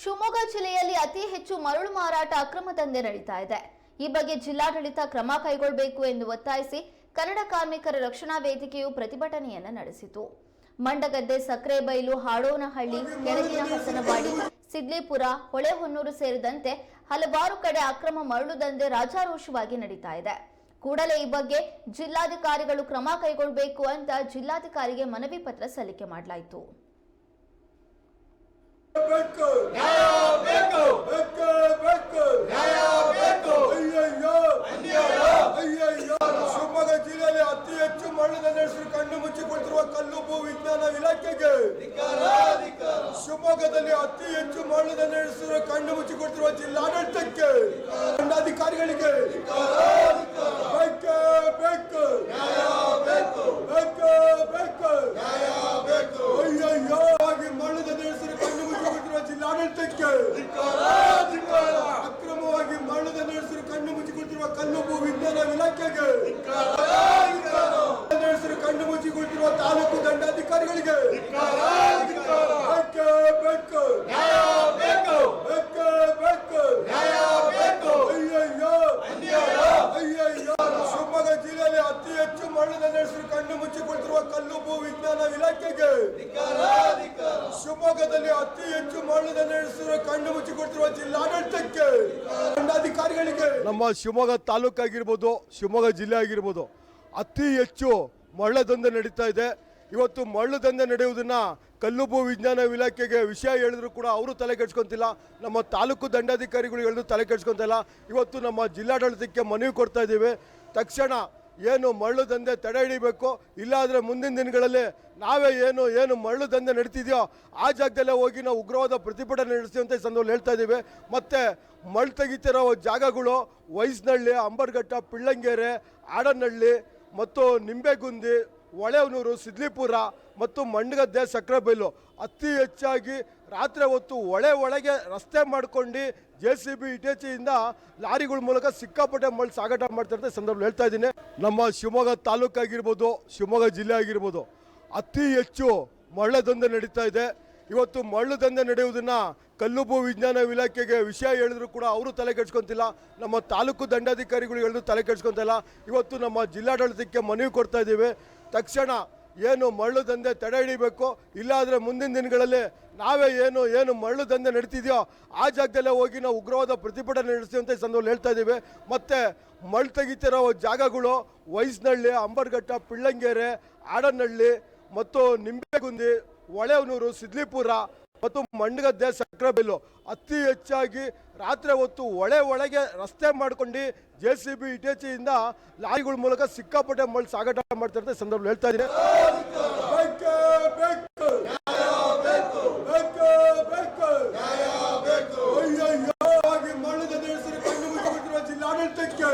ಶಿವಮೊಗ್ಗ ಜಿಲ್ಲೆಯಲ್ಲಿ ಅತಿ ಹೆಚ್ಚು ಮರಳು ಮಾರಾಟ ಅಕ್ರಮ ದಂಧೆ ನಡೀತಾ ಇದೆ. ಈ ಬಗ್ಗೆ ಜಿಲ್ಲಾಡಳಿತ ಕ್ರಮ ಕೈಗೊಳ್ಳಬೇಕು ಎಂದು ಒತ್ತಾಯಿಸಿ ಕನ್ನಡ ಕಾರ್ಮಿಕರ ರಕ್ಷಣಾ ವೇದಿಕೆಯು ಪ್ರತಿಭಟನೆಯನ್ನು ನಡೆಸಿತು. ಮಂಡಗದ್ದೆ, ಸಕ್ರೆಬೈಲು, ಹಾಡೋನಹಳ್ಳಿ, ಕೆಳಗಿನ ಹಸನವಾಡಿ, ಸಿದ್ಲಿಪುರ, ಹೊಳೆಹೊನ್ನೂರು ಸೇರಿದಂತೆ ಹಲವಾರು ಕಡೆ ಅಕ್ರಮ ಮರಳು ದಂಧೆ ರಾಜಾರೋಷವಾಗಿ ನಡೀತಾ ಇದೆ. ಕೂಡಲೇ ಈ ಬಗ್ಗೆ ಜಿಲ್ಲಾಧಿಕಾರಿಗಳು ಕ್ರಮ ಕೈಗೊಳ್ಳಬೇಕು ಅಂತ ಜಿಲ್ಲಾಧಿಕಾರಿಗೆ ಮನವಿ ಪತ್ರ ಸಲ್ಲಿಕೆ ಮಾಡಲಾಯಿತು. ಬೇಕು ನ್ಯಾಯ ಬೇಕು ಬೇಕು ಬೇಕು ನ್ಯಾಯ ಬೇಕು ಅಯ್ಯಯ್ಯೋ. ಅನ್ಯಾಯ ಅಯ್ಯಯ್ಯೋ. ಶಿವಮೊಗ್ಗ ಜಿಲ್ಲೆಯಲ್ಲಿ ಅತಿ ಹೆಚ್ಚು ಮಣ್ಣು ನಡೆಸಲು ಕಣ್ಣು ಮುಚ್ಚಿಕೊಳ್ತಿರುವ ಕಲ್ಲು ಭೂ ವಿಜ್ಞಾನ ಇಲಾಖೆಗೆ. ಶಿವಮೊಗ್ಗದಲ್ಲಿ ಅತಿ ಹೆಚ್ಚು ಮಣ್ಣು ನಡೆಸಿರುವ ಕಣ್ಣು ಮುಚ್ಚಿಕೊಳ್ತಿರುವ ಜಿಲ್ಲಾಡಳಿತಕ್ಕೆ. ದಂಡಾಧಿಕಾರಿಗಳಿಗೆ ಬೇಕು ಬೇಕು ನ್ಯಾಯ ಬೇಕು ಬೇಕು ಬೇಕು ನ್ಯಾಯ ಬೇಕು ಅಯ್ಯಯ್ಯೋ ಹಾಗೆ ಮಣ್ಣು ನಡೆಸಿರುವ ಕಣ್ಣು ಮುಚ್ಚಿಕೊಳ್ತಿರುವ ಜಿಲ್ಲಾಡಳಿತಕ್ಕೆ ಧಿಕ್ಕಾರ ಧಿಕ್ಕಾರ ಅಕ್ರಮವಾಗಿ ಮರಳು ನಡೆಸಿರುವ ಕಣ್ಣು ಮುಚ್ಚಿಕೊಳ್ತಿರುವ ಕಲ್ಲು ಭೂ ವಿಜ್ಞಾನ ಇಲಾಖೆಗೆ ನಡೆಸಿರುವ ಕಣ್ಣು ಮುಚ್ಚಿಕೊಳ್ತಿರುವ ತಾಲೂಕು ದಂಡಾಧಿಕಾರಿಗಳಿಗೆ ಧಿಕ್ಕಾರ ಧಿಕ್ಕಾರ ಬೇಕು ಬೇಕು ನ್ಯಾಯ ಬೇಕು ಬೇಕು ಬೇಕು ನ್ಯಾಯ ಬೇಕು ಅಯ್ಯಯ್ಯೋ ಅನ್ಯಾಯ ಅಯ್ಯಯ್ಯೋ ಶಿವಮೊಗ್ಗ ಜಿಲ್ಲೆಯಲ್ಲಿ ಮರಳು ನಡೆಸಿರುವ ಕಣ್ಣು ಮುಚ್ಚಿಕೊಳ್ತಿರುವ ಕಲ್ಲು ಭೂ ವಿಜ್ಞಾನ ಇಲಾಖೆಗೆ. ಶಿವಮೊಗ್ಗದಲ್ಲಿ ಅತಿ ಹೆಚ್ಚು ಮಳ್ಳದ ನಡೆಸಿರುವ ಕಣ್ಣು ಮುಚ್ಚಿಕೊಳ್ತಿರುವ ಜಿಲ್ಲಾಡಳಿತಕ್ಕೆ. ದಂಡಾಧಿಕಾರಿಗಳಿಗೆ. ನಮ್ಮ ಶಿವಮೊಗ್ಗ ತಾಲೂಕು ಆಗಿರ್ಬೋದು, ಶಿವಮೊಗ್ಗ ಜಿಲ್ಲೆ ಆಗಿರ್ಬೋದು, ಅತಿ ಹೆಚ್ಚು ಮರಳು ದಂಧೆ ನಡೀತಾ ಇದೆ. ಇವತ್ತು ಮರಳು ದಂಧೆ ನಡೆಯುವುದನ್ನ ಕಲ್ಲುಭೂ ವಿಜ್ಞಾನ ಇಲಾಖೆಗೆ ವಿಷಯ ಹೇಳಿದ್ರು ಕೂಡ ಅವರು ತಲೆ ಕೆಡ್ಸ್ಕೊಂತಿಲ್ಲ. ನಮ್ಮ ತಾಲೂಕು ದಂಡಾಧಿಕಾರಿಗಳು ಹೇಳಿದ್ರು ತಲೆ ಕೆಡ್ಸ್ಕೊಂತಿಲ್ಲ. ಇವತ್ತು ನಮ್ಮ ಜಿಲ್ಲಾಡಳಿತಕ್ಕೆ ಮನವಿ ಕೊಡ್ತಾ ಇದ್ದೀವಿ. ತಕ್ಷಣ ಏನು ಮರಳು ದಂಧೆ ತಡೆ ಹಿಡಿಬೇಕು? ಇಲ್ಲಾಂದರೆ ಮುಂದಿನ ದಿನಗಳಲ್ಲಿ ನಾವೇ ಏನು ಏನು ಮರಳು ದಂಧೆ ನಡೀತಿದೆಯೋ, ಆ ಜಾಗದಲ್ಲೇ ಹೋಗಿ ನಾವು ಉಗ್ರವಾದ ಪ್ರತಿಭಟನೆ ನಡೆಸ್ತೀವಿ ಅಂತ ಈ ಸಂದರ್ಭದಲ್ಲಿ ಹೇಳ್ತಾ ಇದ್ದೀವಿ. ಮತ್ತು ಮರಳು ತೆಗಿತಿರೋ ಜಾಗಗಳು ವಯಸ್ನಹಳ್ಳಿ ಅಂಬರ್ಘಟ್ಟ, ಪಿಳ್ಳಂಗೇರೆ, ಆಡನಹಳ್ಳಿ ಮತ್ತು ನಿಂಬೆಗುಂದಿ ಹೊಳೆಹೊನ್ನೂರು, ಸಿದ್ಲಿಪುರ ಮತ್ತು ಮಂಡಗದ್ದೆ ಸಕ್ರೆಬೈಲು ಅತಿ ಹೆಚ್ಚಾಗಿ ರಾತ್ರಿ ಹೊತ್ತು ಹೊಳೆ ಒಳಗೆ ರಸ್ತೆ ಮಾಡ್ಕೊಂಡು ಜೆ ಸಿ ಬಿ ಇಟೇಚಿಯಿಂದ ಲಾರಿಗಳ ಮೂಲಕ ಸಿಕ್ಕಾಪಟ್ಟೆ ಮಳೆ ಸಾಗಾಟ ಮಾಡ್ತಾರೆ ಸಂದರ್ಭ ಹೇಳ್ತಾ ಇದ್ದೀನಿ. ನಮ್ಮ ಶಿವಮೊಗ್ಗ ತಾಲೂಕು ಆಗಿರ್ಬೋದು, ಶಿವಮೊಗ್ಗ ಜಿಲ್ಲೆ ಆಗಿರ್ಬೋದು, ಅತಿ ಹೆಚ್ಚು ಮಳೆ ದಂಧೆ ನಡೀತಾ ಇದೆ. ಇವತ್ತು ಮರಳು ದಂಧೆ ನಡೆಯುವುದನ್ನ ಕಲ್ಲುಭೂ ವಿಜ್ಞಾನ ಇಲಾಖೆಗೆ ವಿಷಯ ಹೇಳಿದ್ರು ಕೂಡ ಅವರು ತಲೆ ಕೆಡ್ಸ್ಕೊತಿಲ್ಲ. ನಮ್ಮ ತಾಲೂಕು ದಂಡಾಧಿಕಾರಿಗಳು ಹೇಳಿದ್ರು ತಲೆ ಕೆಡ್ಸ್ಕೊತಿಲ್ಲ. ಇವತ್ತು ನಮ್ಮ ಜಿಲ್ಲಾಡಳಿತಕ್ಕೆ ಮನವಿ ಕೊಡ್ತಾ ಇದ್ದೀವಿ. ತಕ್ಷಣ ಏನು ಮರಳು ದಂಧೆ ತಡೆ ಹಿಡಿಬೇಕು? ಇಲ್ಲಾದರೆ ಮುಂದಿನ ದಿನಗಳಲ್ಲಿ ನಾವೇ ಏನು ಏನು ಮರಳು ದಂಧೆ ನಡೀತಿದೆಯೋ, ಆ ಜಾಗದಲ್ಲೇ ಹೋಗಿ ನಾವು ಉಗ್ರವಾದ ಪ್ರತಿಭಟನೆ ನಡೆಸ್ತೀವಿ ಅಂತ ಈ ಸಂದರ್ಭದಲ್ಲಿ ಹೇಳ್ತಾ ಇದ್ದೀವಿ. ಮತ್ತು ಮರಳು ತೆಗಿತಿರೋ ಜಾಗಗಳು ವಯಸ್ನಹಳ್ಳಿ ಅಂಬರ್ಘಟ್ಟ, ಪಿಳ್ಳಂಗೇರೆ, ಆಡನಹಳ್ಳಿ ಮತ್ತು ನಿಂಬೆಗುಂದಿ ಹೊಳೆವನೂರು ಸಿದ್ಲಿಪುರ ಮತ್ತು ಮಂಡಗದ್ದೆ ಸಕ್ರೆಬೆಲ್ಲು ಅತಿ ಹೆಚ್ಚಾಗಿ ರಾತ್ರಿ ಹೊತ್ತು ಒಳೆ ಒಳಗೆ ರಸ್ತೆ ಮಾಡ್ಕೊಂಡು ಜೆ ಸಿ ಬಿ ಇಟೇಚಿಯಿಂದ ಲಾರಿಗಳ ಮೂಲಕ ಸಿಕ್ಕಾಪಟ್ಟೆ ಮಳೆ ಸಾಗಾಟ ಮಾಡ್ತಿರ್ತಾರೆ ಸಂದರ್ಭ ಹೇಳ್ತಾ ಇದ್ದೀನಿ. ಜಿಲ್ಲಾಡಳಿತಕ್ಕೆ.